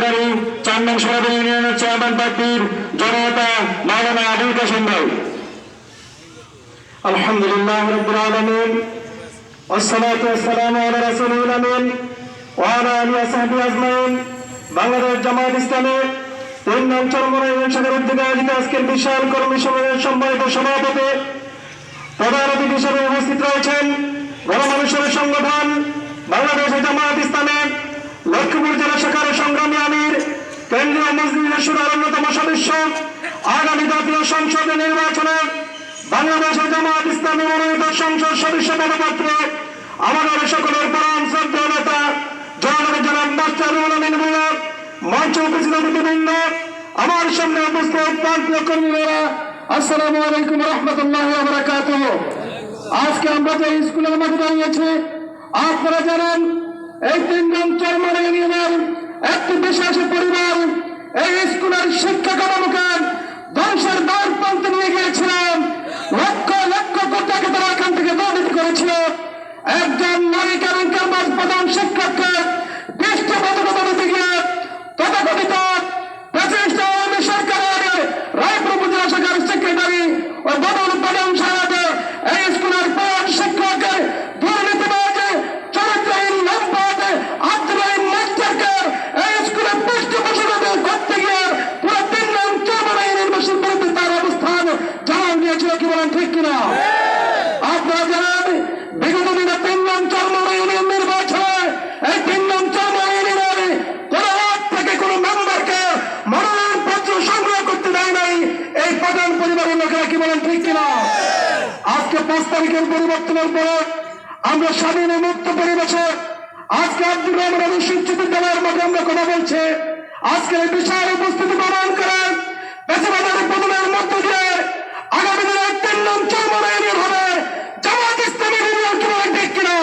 Secretary চার নং সরাবলী ইউনিয়নের চেয়ারম্যান পার্টির জনতা মাওলানা আবুল কাসেম ভাই আলহামদুলিল্লাহ রব্বুল আলামিন والصلاة والسلام على رسول الأمين وعلى آله وصحبه أجمعين বাংলাদেশ জামাত ইসলামী তিন নং চরমরা ইউনিয়ন শাখার উদ্যোগে আয়োজিত আজকের বিশাল কর্মী সমাবেশের সম্মানিত সভাপতি প্রধান অতিথি হিসেবে উপস্থিত রয়েছেন গণমানুষের সংগঠন বাংলাদেশ জামাত ইসলামের লক্ষ্মীপুর কেন্দ্রীয় মজলিসের সুরার অন্যতম সদস্য, আগামী জাতীয় সংসদ নির্বাচনে বাংলাদেশের জামাত ইসলামী মনোনীত সংসদ সদস্য পদপাত্র, আমাদের সকলের পরম শ্রদ্ধা নেতা জনগণ জনাব ভূঁইয়া মঞ্চ উপস্থিত অতিথিবৃন্দ, আমার সামনে উপস্থিত কর্মীরা, আসসালামু আলাইকুম রহমতুল্লাহ আজকে আমরা যে স্কুলের মাঠে দাঁড়িয়েছি, আপনারা জানেন, এই তিনজন চেয়ারম্যান ইউনিয়নের একটি বিশেষ পরিবার এই স্কুলের শিক্ষা কর্মকে ধ্বংসের দ্বার প্রান্তে নিয়ে গিয়েছিলাম লক্ষ লক্ষ কোটি টাকা তারা এখান থেকে দুর্নীতি করেছিল। একজন নারী কারণ প্রধান শিক্ষককে পৃষ্ঠপোষকতা দিতে গিয়ে তথাকথিত প্রেসিডেন্ট আওয়ামী সরকারের রায়পুর উপজেলা শাখার সেক্রেটারি ও বদল প্রধান সাহেব এই স্কুলের প্রধান শিক্ষক দুর্নীতিবাজ চরিত্রহীন লম্পট আব্দুল মাস্টারকে এই স্কুলে পৃষ্ঠপোষকতা করতে গিয়ে পুরো তিন নাম চরমানা নির্বাচন বিরুদ্ধে তার অবস্থান জানান দিয়েছিল কি বলেন ঠিক কিনা আপনারা জানেন বিগত দিনে তিন নাম চরমানা ইউনিয়ন নির্বাচনে এই তিন নাম চরমানা ইউনিয়নে কোন ওয়ার্ড থেকে কোন মেম্বারকে মনোনয়ন পত্র সংগ্রহ করতে দেয় নাই এই প্রধান পরিবারের লোকেরা কি বলেন ঠিক কিনা? আজকে পাঁচ তারিখের পরিবর্তনের পরে আমরা স্বাধীন মুক্ত পরিবেশে আজকে আব্দুর রহমান শিক্ষিত মধ্যে আমরা কথা বলছে। আজকে এই বিশাল উপস্থিতি প্রমাণ করে পেশাবাদের বদলের মধ্য দিয়ে আগামী দিনে তিন নাম ইউনিয়ন হবে। জামাত ইসলামী ইউনিয়ন কি বলেন ঠিক কিনা?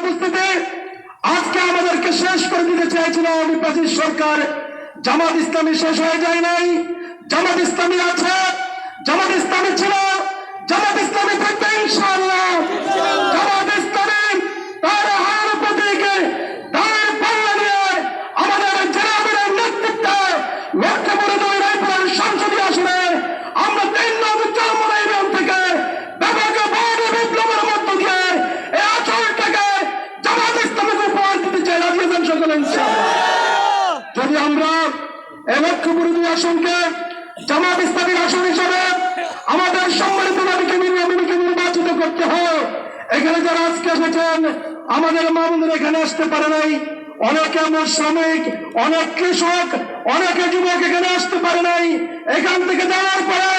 উপস্থিতি আজকে আমাদেরকে শেষ করে দিতে আওয়ামী প্রাচীর সরকার। জামাত ইসলামী শেষ হয়ে যায় নাই। জামাত ইসলামী আছে? জামাত ইসলামী ছিল? জামাত ইসলামী থাকবে ইনশাআল্লাহ। জামাত ইসলামী তার হার প্রতীকে পাল্লা আমাদের জেলাবিরের নেতৃত্বে লক্ষ্যপুরে দুই রায়পুরের সংসদীয় আসনে আমরা তিন নদী ইউনিয়ন থেকে ব্যাপক বড় বিপ্লবের মধ্য দিয়ে এই অঞ্চলটাকে জামাত ইসলামীকে উপহার দিতে চাই। রাজি আছেন সকলে? ইনশাআল্লাহ। যদি আমরা এই লক্ষ্যপুর দুই আসনকে জামাত আসন আমাদের সম্মানিত নবীকে নবীকে নির্বাচিত করতে হয়। এখানে যারা আজকে এসেছেন, আমাদের মামুনের এখানে আসতে পারে নাই। অনেকে আমার শ্রমিক অনেক কৃষক, অনেকে যুবক এখানে আসতে পারে নাই। এখান থেকে যাওয়ার পরে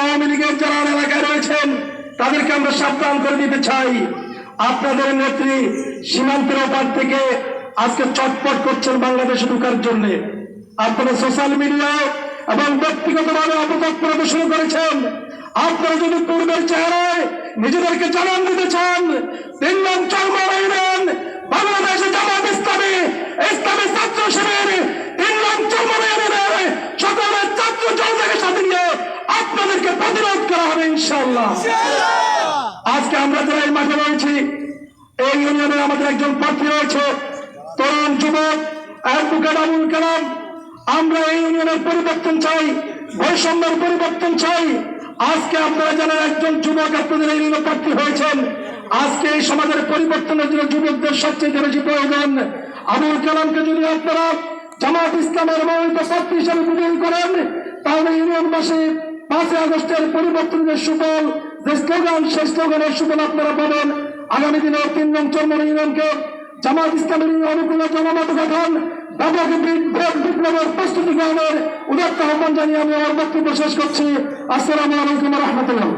আওয়ামী লীগের যারা এলাকায় রয়েছেন, তাদেরকে আমরা সাবধান করে দিতে চাই। আপনাদের নেত্রী সীমান্তের ওপার থেকে আজকে চটপট করছেন বাংলাদেশে ঢুকার জন্য। আপনারা সোশ্যাল মিডিয়া এবং ব্যক্তিগতভাবে অপতৎপরতা শুরু করেছেন। আপনারা যদি পূর্বের চেহারায় নিজেদেরকে জানান দিতে চান, তিন চরমারায়ণ বাংলাদেশে জামাত ইসলামী ইসলামী ছাত্র শিবির। আজকে আমরা যারা এই মাঠে রয়েছি, এই ইউনিয়নে আমাদের একজন প্রার্থী রয়েছে, তরুণ যুবক অ্যাডভোকেট আবুল কালাম। আমরা এই ইউনিয়নের পরিবর্তন চাই, বৈষম্যের পরিবর্তন চাই। আজকে আপনারা জানেন একজন যুবক আপনাদের এই ইউনিয়নে প্রার্থী হয়েছেন। আজকে এই সমাজের পরিবর্তনের জন্য যুবকদের সবচেয়ে বেশি প্রয়োজন। আবুল কালামকে যদি আপনারা জামাত ইসলামের মনোনীত প্রার্থী হিসেবে বিজয়ী করেন, তাহলে ইউনিয়নবাসী পাঁচই আগস্টের পরিবর্তনের সুফল যে স্লোগান, সেই স্লোগানের সুফল আপনারা পাবেন। আগামী দিনে তিন নং চর্মন ইউনিয়নকে জামাত ইসলামের অনুকূলে জনমত গঠন প্রস্তুতি গ্রহণের উদাত্ত আহ্বান জানিয়ে আমি আমার বক্তব্য শেষ করছি। আসসালামু আলাইকুম রহমতুল্লাহ।